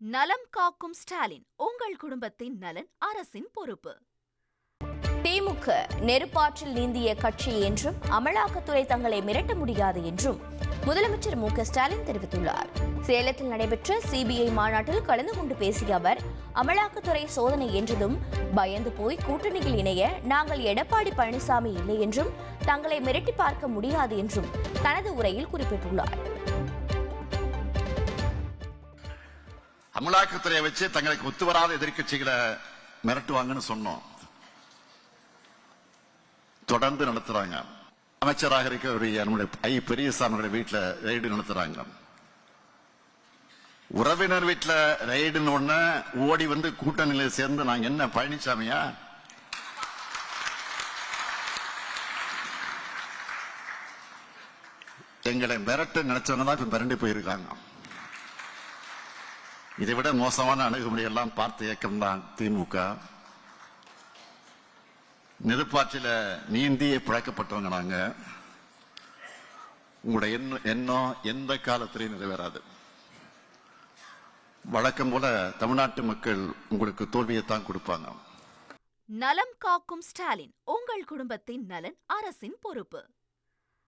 நலம் காக்கும் ஸ்டாலின் உங்கள் குடும்பத்தின் நலன் அரசின் பொறுப்பு. திமுக நெருப்பாற்றில் நீந்திய கட்சி என்றும் அமலாக்கத்துறை தங்களை மிரட்ட முடியாது என்றும் முதலமைச்சர் மு க ஸ்டாலின் தெரிவித்துள்ளார். சேலத்தில் நடைபெற்ற சிபிஐ மாநாட்டில் கலந்து கொண்டு பேசிய அவர் அமலாக்கத்துறை சோதனை என்றதும் பயந்து போய் கூட்டணியில் இணைய நாங்கள் எடப்பாடி பழனிசாமி இல்லை என்றும் தங்களை மிரட்டி பார்க்க முடியாது என்றும் தனது உரையில் குறிப்பிட்டுள்ளார். அமலாக்கத்துறையை வச்சு தங்களுக்கு ஒத்து வராத எதிர்க்கட்சிகளை மிரட்டுவாங்கன்னு சொன்னோம். தொடர்ந்து நடத்துறாங்க. அமைச்சராக இருக்கக்கூடிய நம்முடைய ஐ. பெரியசாமியுடைய வீட்டில் ரெய்டு நடத்துறாங்க. உறவினர் வீட்டில் ரெய்டுன்னு ஒன்று ஓடி வந்து கூட்டணியில் சேர்ந்து நாங்கள் என்ன பழனிசாமியா எங்களை மிரட்ட நினைச்சவங்க தான் இப்போ மிரண்டு போயிருக்காங்க. இதை விட மோசமான அணுகுமுறை எல்லாம் பார்த்த இயக்கம் தான் திமுக. நெருப்பாற்றில நீந்தியே பிழைக்கப்பட்டவங்க நாங்க. உங்களுடைய எண்ணம் எண்ணம் எந்த காலத்திலையும் நிறைவேறாது. வழக்கம் போல தமிழ்நாட்டு மக்கள் உங்களுக்கு தோல்வியைத்தான் கொடுப்பாங்க. நலம் காக்கும் ஸ்டாலின் உங்கள் குடும்பத்தின் நலன் அரசின் பொறுப்பு.